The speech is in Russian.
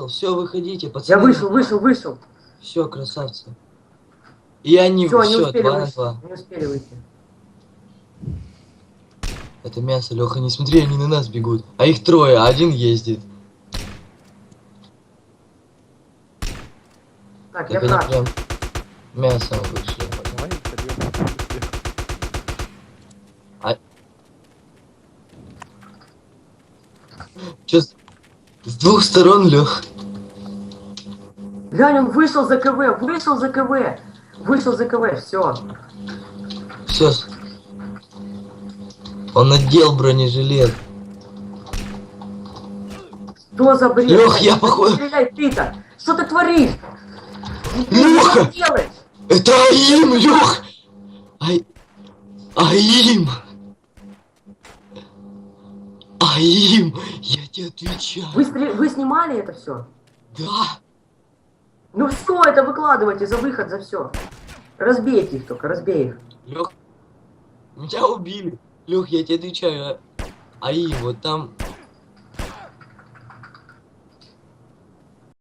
вышел, все, выходите, Я пацаны. вышел, вышел, вышел. Все, красавцы. И они, Все, они два на два. Не успели выйти. Это мясо, Леха, не смотри, они на нас бегут. А их трое, а один ездит. Так, я Так они краш. прям мясом вышли. С с двух сторон, Лех? Глянь, он вышел за КВ, вышел за КВ. Вышел за КВ, все. Все. Он надел бронежилет. Что за бред? Лёх, я походу- Стреляй ты-то! Что ты творишь? Ты делаешь? Это Аим, Лех! Ай... Аим! Аим! Я тебе отвечаю. Вы, стре- вы снимали это все? Да! Ну все, это выкладывайте за выход, за все. Разбейте их только, разбей их. Лех, меня убили. Лех, я тебе отвечаю. а- Аим, вот там